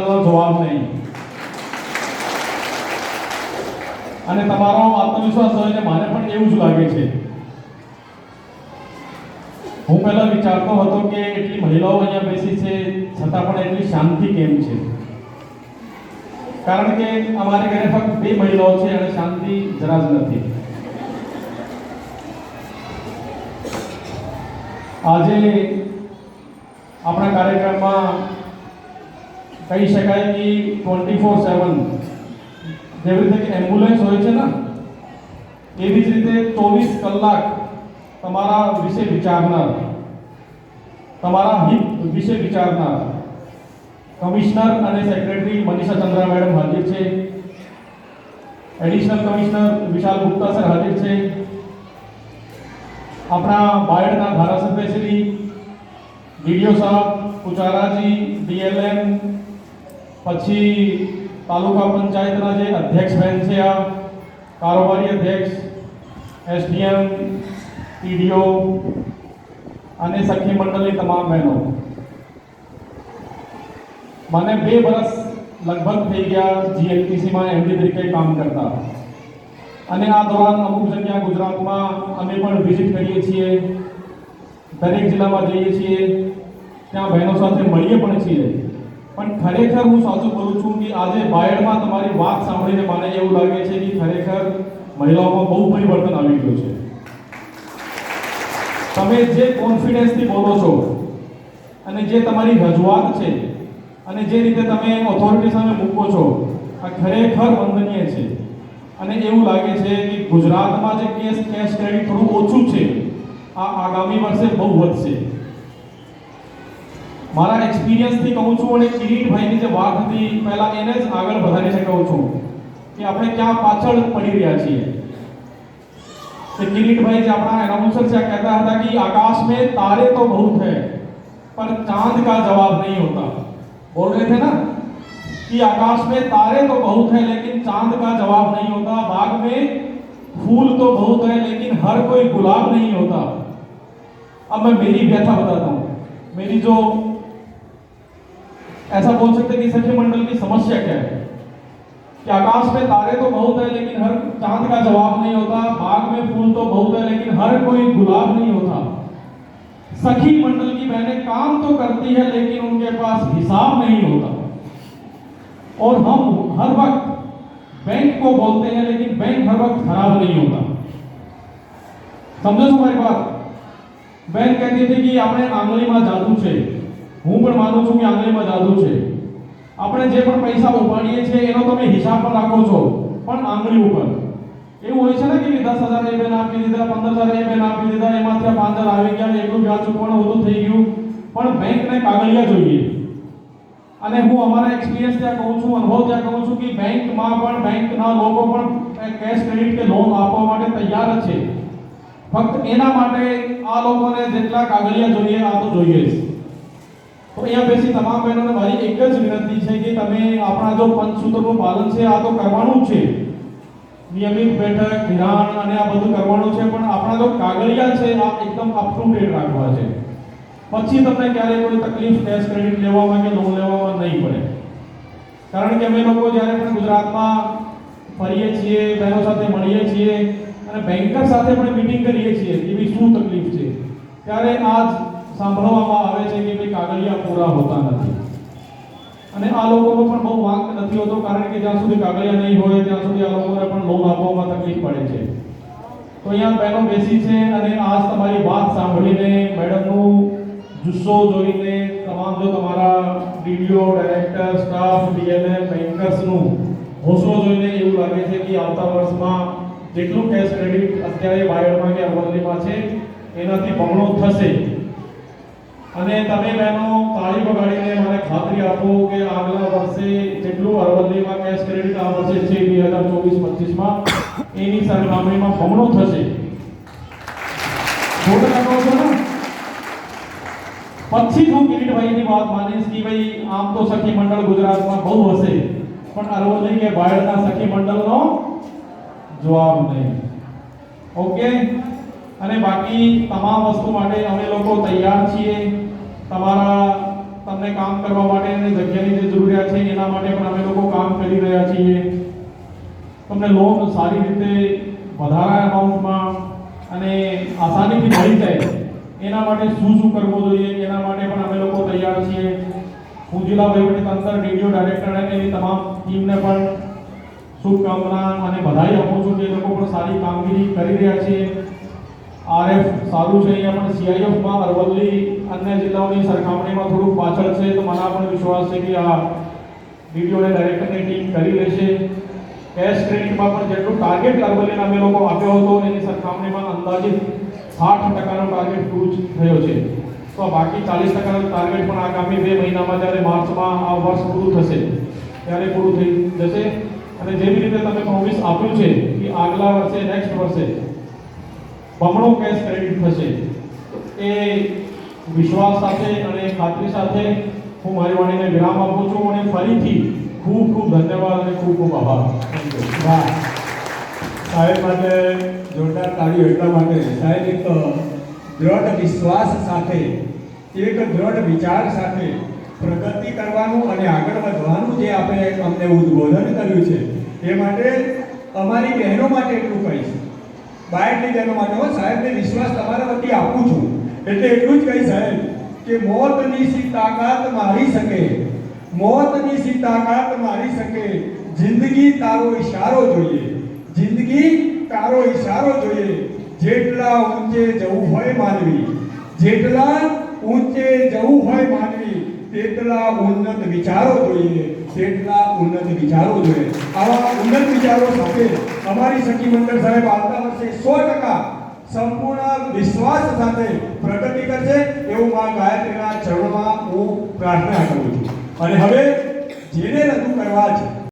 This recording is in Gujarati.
જવાબ નહીં. અને તમારો આત્મવિશ્વાસ જોઈને મને પણ એવું જ લાગે છે. હું પહેલા વિચારતો હતો કે એટલી મહિલાઓ અહીંયા બેસી છે, છતાં પણ એટલી શાંતિ કેમ છે? કારણ કે અમારે ઘરે ફક્ત બે મહિલાઓ છે અને શાંતિ જરા જ નથી. આજે આપણા કાર્યક્રમમાં કહી શકાય કે ટ્વેન્ટી ફોર સેવન જેવી રીતે એમ્બ્યુલન્સ હોય છે ને, એવી જ રીતે ચોવીસ કલાક તમારા વિશે વિચારનાર, તમારા હિત વિશે વિચારનાર કમિશનર અને સેક્રેટરી મનીષા ચંદ્રા મેડમ હાજર છે. Additional commissioner Vishal Gupta sir હાજર છે. આપણા બાયડના ધારાસભ્ય શ્રી ડીડીઓ સાહેબ, પુજારાજી ડીએલએમ પછી તાલુકા પંચાયતના જે અધ્યક્ષ બેન છે આ, કારોબારી અધ્યક્ષ, એસડીએમ ટીડીઓ અને સખી મંડળની તમામ બહેનો. મને બે વર્ષ લગભગ થઈ ગયા જીએલટીસીમાં એમડી તરીકે કામ કરતા. અને આ દોરાન અમુક જગ્યા ગુજરાતમાં અમે પણ વિઝિટ કરીએ છીએ. દરેક જિલ્લામાં જઈએ છીએ. ત્યાં બહેનો સાથે મળીએ પણ છીએ. પણ ખરેખર હું સાચું બોલું છું કે આજે બાયડમાં તમારી વાત સાંભળીને મને એવું લાગે છે કે ખરેખર મહિલાઓમાં બહુ પરિવર્તન આવી ગયું છે. તમે જે કોન્ફિડન્સથી બોલો છો અને જે તમારી રજૂઆત છે અને જે રીતે તમે ઓથોરિટી સામે મૂકો છો, આ ખરેખર વંદનીય છે. અને એવું લાગે છે કે ગુજરાતમાં જે કેસ કેશ ક્રેડિટ થોડું ઓછું છે, આ આગામી વર્ષે બહુ વધશે. મારા એક્સપિરિયન્સથી કહું છું અને કિરીટભાઈની જે વાત હતી પહેલા એને જ આગળ વધારીને કહું છું કે આપણે ક્યાં પાછળ પડી રહ્યા છીએ कि किरीट भाई जो अपना अनाउंसर से कहता था कि आकाश में तारे तो बहुत है पर चांद का जवाब नहीं होता बोल रहे थे ना कि आकाश में तारे तो बहुत है लेकिन चांद का जवाब नहीं होता बाग में फूल तो बहुत है लेकिन हर कोई गुलाब नहीं होता अब मैं मेरी व्यथा बताता हूँ मेरी जो ऐसा बोल सकते कि सखी मंडल की समस्या क्या है? कि आकाश में तारे तो बहुत है, लेकिन हर चाँद का जवाब नहीं होता, बाग में फूल तो बहुत है, लेकिन हर कोई गुलाब नहीं होता। सखी मंडल की बहनें काम तो करती है, लेकिन उनके पास हिसाब नहीं होता। और हम हर वक्त बैंक को बोलते हैं, लेकिन बैंक हर वक्त खराब नहीं होता। समझो तुम्हारी बात? बैंक कहती थी कि आपने आंगली माँ जादू से હું પણ માનું છું કે આંગળીમાં જાદુ છે. આપણે જે પણ પૈસા ઉપાડીએ છીએ, એનો તમે હિસાબ પણ રાખો છો, પણ આંગળી ઉપર. એવું હોય છે ને કે દસ હજાર એ બેન આપી દીધા, પંદર હજાર એ બેન આપી દીધા, એમાંથી પાંચ હજાર આવી ગયા એટલું વ્યાજ ચૂકવણ ઓછું થઈ ગયું. પણ બેંકને કાગળિયા જોઈએ. અને હું અમારા એક્સપિરિયન્સ ત્યાં કહું છું, અનુભવ ત્યાં કહું છું કે બેંકમાં પણ, બેંકના લોકો પણ કેશ ક્રેડિટ કે લોન આપવા માટે તૈયાર છે. ફક્ત એના માટે આ લોકોને જેટલા કાગળિયા જોઈએ, આ તો જોઈએ જ. તો અહીંયા બેસી તમામ બહેનોને મારી એક જ વિનંતી છે કે તમે આપણા જો પંચસૂત્રનું પાલન છે, આ તો કરવાનું છે. નિયમિત બેઠક, ધિરાણ અને આ બધું કરવાનું છે, પણ આપણા જો કાગળિયા છે, આ એકદમ અપ ડેટ રાખવા છે. પછી તમને ક્યારેય કોઈ તકલીફ કેશ ક્રેડિટ લેવામાં કે લોન લેવામાં નહીં પડે. કારણ કે અમે લોકો જ્યારે પણ ગુજરાતમાં ફરીએ છીએ, બહેનો સાથે મળીએ છીએ અને બેન્કર સાથે પણ મીટિંગ કરીએ છીએ, એવી શું તકલીફ છે? ત્યારે આજ સાંભળવામાં આવે છે કે ભાઈ કાગળિયા પૂરા હોતા નથી. અને આ લોકોનો પણ બહુ વાંક નથી હોતો, કારણ કે જ્યાં સુધી કાગળિયા નહીં હોય, ત્યાં સુધી આ લોકોને પણ લોન આપવામાં તકલીફ પડે છે. તો અહીંયા બહેનો બેસી છે અને આજ તમારી વાત સાંભળીને મેડમનું જુસ્સો જોઈને તમામ જો તમારા ડીડીઓ ડાયરેક્ટર સ્ટાફ ડીએલએમ બેન્કર્સનું હોસલો જોઈને એવું લાગે છે કે આવતા વર્ષમાં જેટલું કેશ ક્રેડિટ અત્યારે બાયડમાં કે અરવલ્લીમાં છે, એનાથી બમણો થશે. અને તમે બહેનો, તાળી વગાડીને મને ખાતરી આપો કે આગલા વર્ષે જેટલું અરવલ્લીમાં કેશ ક્રેડિટ આ વર્ષે છે, બે હજાર ચોવીસ, પચીસમાં, એની સરખામણીમાં બમણો થશે. પછી હું કિરીટભાઈની વાત માનીશ કે ભાઈ, આમ તો સખી મંડળ ગુજરાતમાં બહુ હશે, પણ અરવલ્લી કે બાયડના સખી મંડળનો જવાબ નહીં. ઓકે? અને બાકી તમામ વસ્તુ માટે અમે લોકો તૈયાર છીએ. તમારા તમને કામ કરવા માટે અને જગ્યાની જે જરૂરિયાત છે, એના માટે પણ અમે લોકો કામ કરી રહ્યા છીએ. તમને લોન સારી રીતે વધારા અમાઉન્ટમાં અને આસાનીથી મળી જાય, એના માટે શું શું કરવું જોઈએ, એના માટે પણ અમે લોકો તૈયાર છીએ. હું જિલ્લા વહીવટીતંત્ર ડીડીઓ ડાયરેક્ટર અને એની તમામ ટીમને પણ શુભકામના અને બધાઈ આપું છું કે લોકો પણ સારી કામગીરી કરી રહ્યા છે. આરએફ સારું છે અહીંયા, પણ સીઆઈએફમાં અરવલ્લી અન્ય જિલ્લાઓની સરખામણીમાં થોડુંક પાછળ છે, તો મને પણ વિશ્વાસ છે કે આ અને ડાયરેક્ટરની ટીમ કરી લેશે. કેશ ક્રેડિટમાં પણ જેટલું ટાર્ગેટ અરવલ્લીને અમે લોકો આપ્યો હતો, એની સરખામણીમાં અંદાજિત સાઠ ટકાનો ટાર્ગેટ પૂરું થયો છે. તો બાકી ચાલીસ ટકાનો ટાર્ગેટ પણ આગામી બે મહિનામાં જ્યારે માર્ચમાં આ વર્ષ પૂરું થશે, ત્યારે પૂરું થઈ જશે. અને જેવી રીતે તમે પ્રોમિસ આપ્યું છે કે આગલા વર્ષે નેક્સ્ટ વર્ષે બમણો કેશ ક્રેડિટ થશે. એ વિશ્વાસ સાથે અને ખાતરી સાથે હું મારી વાણીને વિરામ આપું છું અને ફરીથી ખૂબ ખૂબ ધન્યવાદ અને ખૂબ ખૂબ આભાર. સાહેબ માટે જોરદાર તાળીઓ એટલા માટે. સાહેબ, એક દ્રઢ વિશ્વાસ સાથે, એક દ્રઢ વિચાર સાથે પ્રગતિ કરવાનું અને આગળ વધવાનું જે આપણે અમને ઉદ્બોધન કર્યું છે, એ માટે અમારી બહેનો માટે એટલું કહીશ. બાયડની તેનો માટે સાહેબને વિશ્વાસ તમારા વતી આપું છું. એટલે એટલું જ કહી સાહેબ, કે મોતની સી તાકાત મારી શકે? મોતની સી તાકાત મારી શકે? જિંદગી તારો ઈશારો જોઈએ. જિંદગી તારો ઈશારો જોઈએ. જેટલા ઊંચે જવું હોય માનવી, જેટલા ઊંચે જવું હોય માનવી તેટલા ઉન્નત વિચારો જોઈએ, તેટલા ઉન્નત વિચારો જોઈએ. આવા ઉન્નત વિચારો સાથે અમારી સખી મંડળ સાહેબ આવતા વર્ષે સો ટકા સંપૂર્ણ વિશ્વાસ સાથે પ્રગતિ કરશે એવું મા ગાયત્રીના ચરણમાં હું પ્રાર્થના કરું છું. અને હવે જેને રજૂ કરવા છે